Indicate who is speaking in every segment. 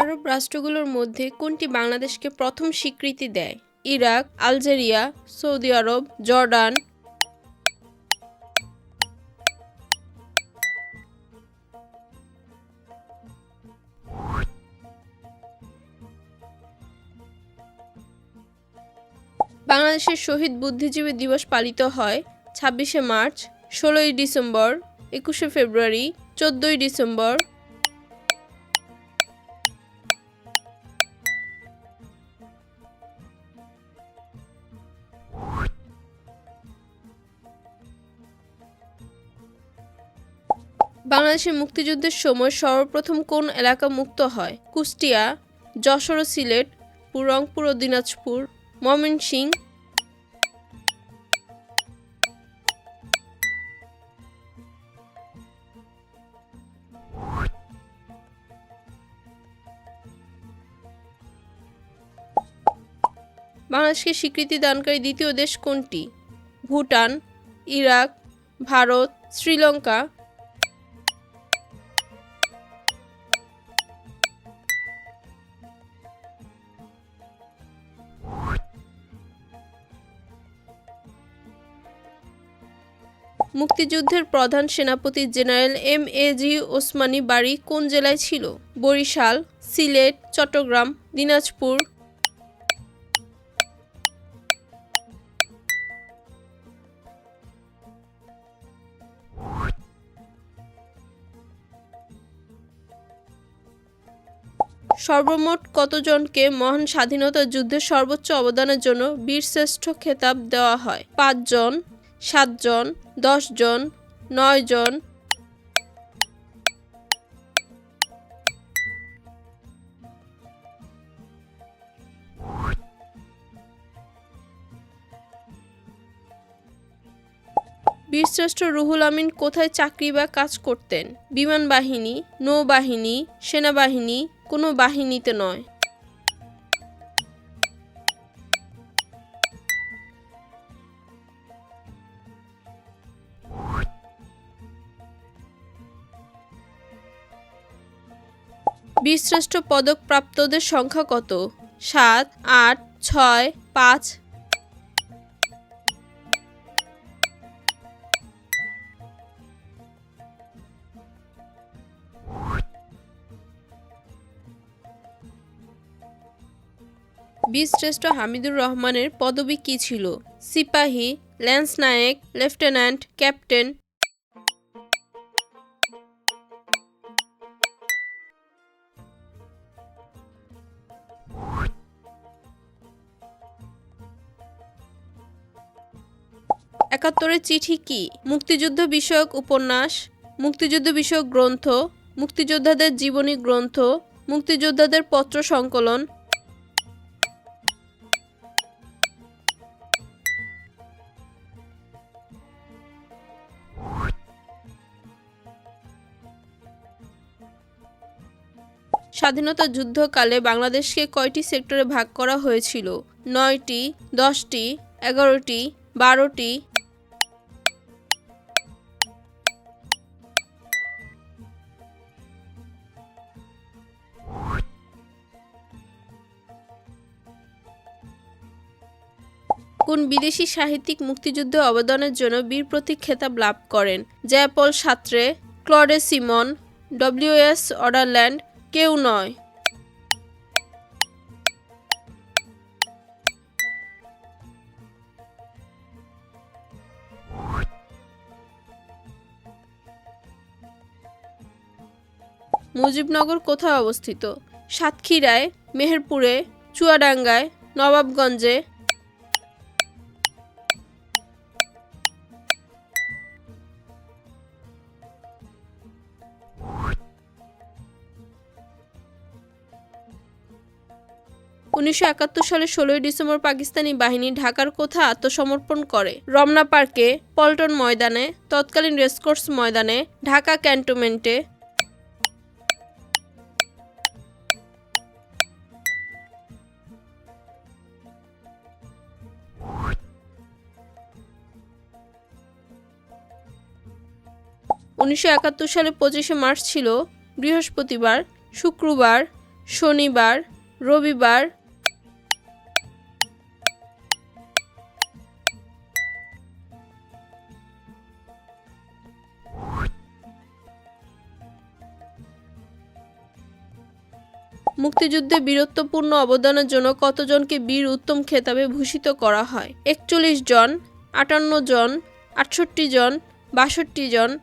Speaker 1: আরব রাষ্ট্রগুলোর মধ্যে কোনটি বাংলাদেশকে প্রথম স্বীকৃতি দেয়? Iraq, Algeria, Saudi Arab, Jordan. বাংলাদেশের শহীদ বুদ্ধিজীবী দিবস পালিত হয় ছাব্বিশে মার্চ, ষোলোই ডিসেম্বর, একুশে ফেব্রুয়ারি, চোদ্দোই ডিসেম্বর। বাংলাদেশের মুক্তিযুদ্ধের সময় সর্বপ্রথম কোন এলাকা মুক্ত হয়? কুষ্টিয়া, যশোর সিলেট, রংপুর ও দিনাজপুর ময়মনসিংহ বাংলাদেশকে স্বীকৃতি দানকারী দ্বিতীয় দেশ কোনটি? ভুটান, ইরাক, ভারত, শ্রীলঙ্কা। মুক্তিযুদ্ধের প্রধান সেনাপতি general M A G Osmani বাড়ি কোন জেলায় ছিল? বরিশাল, সিলেট, চট্টগ্রাম, দিনাজপুর। সর্বমোট কতজনকে মহান স্বাধীনতা যুদ্ধের সর্বোচ্চ অবদানের জন্য বীরশ্রেষ্ঠ খেতাব দেওয়া হয়? পাঁচজন, সাতজন দশজন নয় জন। বীরশ্রেষ্ঠ রুহুল আমিন কোথায় চাকরি বা কাজ করতেন? বিমান বাহিনী, নৌবাহিনী, সেনাবাহিনী, কোনো বাহিনীতে নয়। বীরশ্রেষ্ঠ পদক প্রাপ্তদের সংখ্যা কত? সাত, আট, ছয়, পাঁচ। বীরশ্রেষ্ঠ হামিদুর রহমানের পদবি কী ছিল? সিপাহী, ল্যান্স নায়েক, লেফটেন্যান্ট, ক্যাপ্টেন একাত্তরের চিঠি কি? মুক্তিযুদ্ধ বিষয়ক উপন্যাস, মুক্তিযুদ্ধ বিষয়ক গ্রন্থ, মুক্তিযোদ্ধাদের জীবনী গ্রন্থ, মুক্তিযোদ্ধাদের পত্র সংকলন। স্বাধীনতা যুদ্ধকালে বাংলাদেশকে কয়টি সেক্টরে ভাগ করা হয়েছিল? নয়টি, দশটি, এগারোটি, বারোটি কোন বিদেশি সাহিত্যিক মুক্তিযুদ্ধে অবদানের জন্য বীর প্রতীক খেতাব লাভ করেন Jean Paul Sartre, Claude Simon, W S Ouderland কেউ নয়। মুজিবনগর কোথায় অবস্থিত? সাতক্ষীরায়, মেহেরপুরে, চুয়াডাঙ্গায়, নবাবগঞ্জে উনিশশো সালের ষোলোই ডিসেম্বর পাকিস্তানি বাহিনী ঢাকার কোথা আত্মসমর্পণ করে। রমনা পার্কে, পল্টন ময়দানে, তৎকালীন রেসকোর্স ময়দানে, ঢাকা ক্যান্টনমেন্টে। উনিশশো একাত্তর সালে পঁচিশে মার্চ ছিল বৃহস্পতিবার, শুক্রবার, শনিবার, রবিবার মুক্তিযুদ্ধে বীরত্বপূর্ণ অবদানের জন্য কতজনকে বীর উত্তম খেতাবে ভূষিত করা হয়? একচল্লিশ জন, আটান্ন জন, আটষট্টি জন, বাষট্টি জন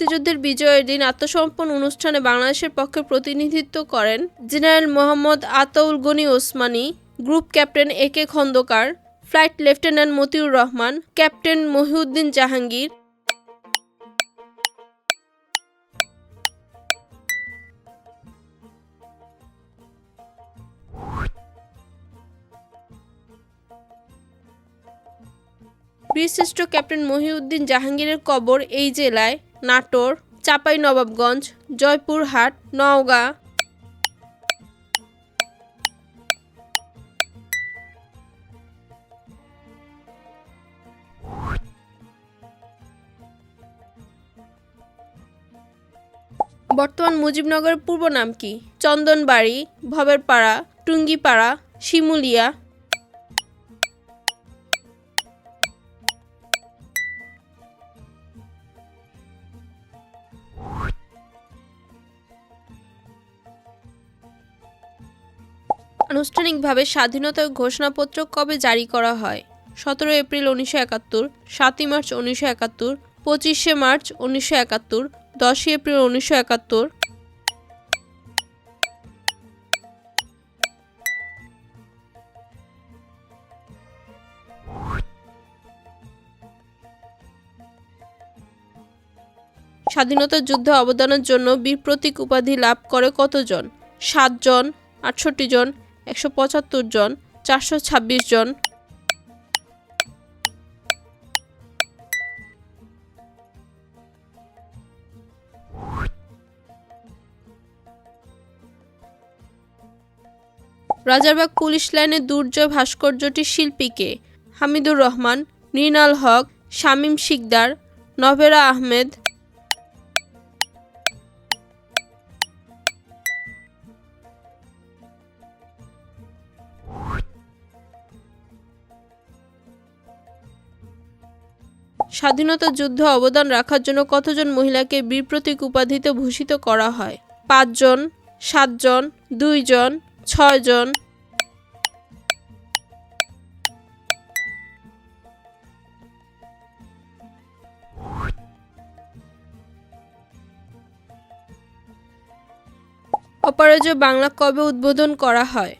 Speaker 1: মুক্তিযুদ্ধের বিজয়ের দিন আত্মসমর্পণ অনুষ্ঠানে বাংলাদেশের পক্ষে প্রতিনিধিত্ব করেন general Mohammad Ataul Gani Osmani, group captain A K Khandakar, flight lieutenant Matiur Rahman, captain Mohiuddin Jahangir. বীরশ্রেষ্ঠ ক্যাপ্টেন মহিউদ্দিন জাহাঙ্গীরের কবর এই জেলায় নাটোর চাঁপাইনবাবগঞ্জ জয়পুরহাট নওগাঁ। বর্তমান মুজিবনগরের পূর্ব নাম কি? চন্দনবাড়ি ভবেরপাড়া টুঙ্গিপাড়া শিমুলিয়া। আনুষ্ঠানিকভাবে স্বাধীনতা ঘোষণাপত্র কবে জারি করা হয়? সতেরো এপ্রিল উনিশশো একাত্তর, সাতই মার্চ উনিশশো একাত্তর, পঁচিশে মার্চ উনিশশো একাত্তর, দশই এপ্রিল উনিশশো একাত্তর। স্বাধীনতা যুদ্ধে অবদানের জন্য বীর প্রতীক উপাধি লাভ করে কতজন? সাতজন, আটষট্টি জন একশো পঁচাত্তর জন, চারশো ছাব্বিশ জন। রাজারবাগ পুলিশ লাইনের দুর্জয় ভাস্কর্যটির শিল্পীকে, হামিদুর রহমান মৃণাল হক, শামীম শিকদার, নভেরা আহমেদ স্বাধীনতা যুদ্ধে অবদান রাখার জন্য কতজন মহিলাকে বীর প্রতীক উপাধিতে ভূষিত করা হয়? পাঁচজন, সাতজন, দুইজন, ছয়জন? অপরাজয় বাংলা কবে উদ্বোধন করা হয়?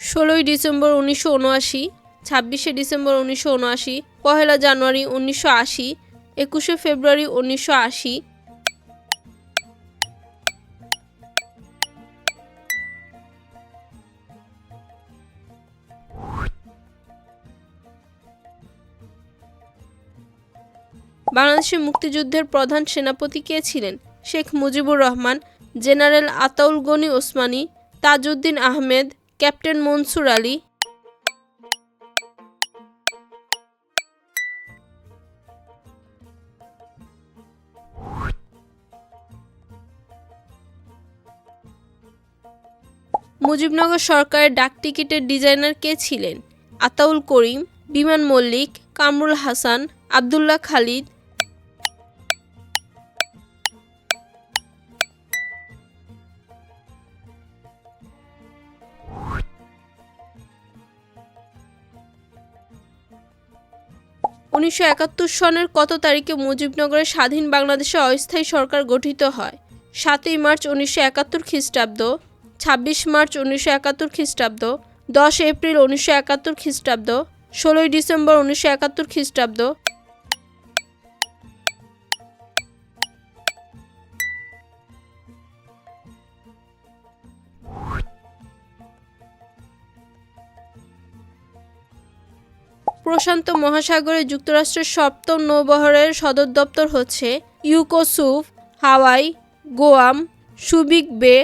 Speaker 1: ষোলোই ডিসেম্বর উনিশশো উনআশি ছাব্বিশে ডিসেম্বর উনিশশো উনআশি, পহেলা জানুয়ারি উনিশশো আশি, একুশে ফেব্রুয়ারি উনিশশো আশি। বাংলাদেশের মুক্তিযুদ্ধের প্রধান সেনাপতি কে ছিলেন? শেখ মুজিবুর রহমান, জেনারেল আতাউল গনি ওসমানী, তাজউদ্দিন আহমেদ, ক্যাপ্টেন মনসুর আলী মুজিবনগর সরকারের ডাকটিকিটের ডিজাইনার কে ছিলেন? আতাউল করিম, বিমান মল্লিক, কামরুল হাসান, আবদুল্লাহ খালিদ। উনিশশো একাত্তর সনের কত তারিখে মুজিবনগরের স্বাধীন বাংলাদেশে অস্থায়ী সরকার গঠিত হয়? সাতই মার্চ উনিশশো একাত্তর খ্রিস্টাব্দ। ছাব্বিশ মার্চ উনিশশো একাত্তর খ্রিস্টাব্দ, দশ এপ্রিল উনিশশো একাত্তর খ্রিস্টাব্দ, ষোলোই ডিসেম্বর উনিশশো একাত্তর খ্রিস্টাব্দ। প্রশান্ত মহাসাগরে যুক্তরাষ্ট্রের সপ্তম নৌবহরের সদর দপ্তর হচ্ছে ইউকোসুফ, হাওয়াই, গোয়াম, সুবিক বে